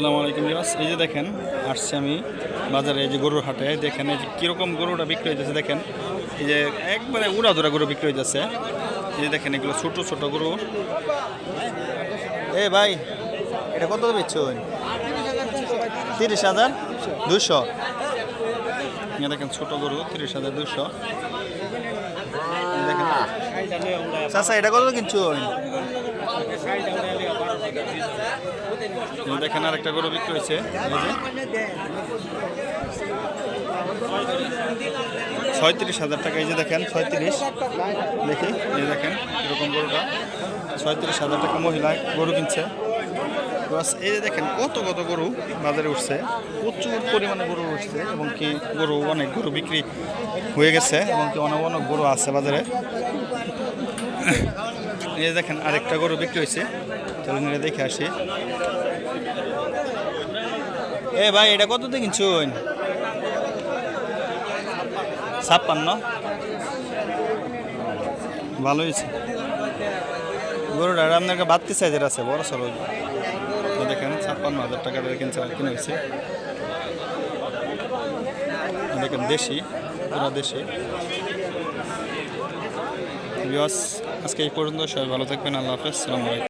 সালামু আলাইকুম বিয়াস এই যে দেখেন, আসছি আমি বাজারে এই যে গরুর হাটে। দেখেন এই যে কীরকম গরুটা বিক্রি হইতেছে, দেখেন। এই যে একবারে উড়া ধরা গরু বিক্রি হইতেছে। এই যে দেখেন, এগুলো ছোট ছোট গরু। এ ভাই, এটা কত বেচছেন তিরিশ হাজার দুশো দেখেন, ছোট গরু, তিরিশ হাজার দুশো দেখেন। চাচা, এটা কত কিনছুন এই আর একটা গরু বিক্রি হয়েছে। ছয়ত্রিশ হাজার টাকা, এই যে দেখেন, ছয়ত্রিশ। দেখি, এই দেখেন, এরকম গরুটা। ছয়ত্রিশ হাজার টাকা মহিলা গরু কিনছে। বাস এই যে দেখেন, কত কত গরু বাজারে উঠছে। প্রচুর পরিমাণে গরু উঠছে এবং কি গরু, অনেক গরু বিক্রি হয়ে গেছে এবং কি অনেক অনেক গরু আছে বাজারে। এই দেখেন, আরেকটা গরু বিক্রি হয়েছে। চলুন এটা দেখে আসি। এ ভাই, এটা কত দিয়ে কিনছুন? ছাপ্পান্ন। ভালো হয়েছে। গরুটা আপনার বাত্তি সাইজের আছে, বড় এই দেখেন, ছাপ্পান্ন হাজার টাকা কিনছে কিনে হয়েছে। দেখেন, দেশি, পুরা দেশি। আজকে এই পর্যন্ত সবাই ভালো থাকবেন আল্লাহ হাফেজ সালামালাইকুম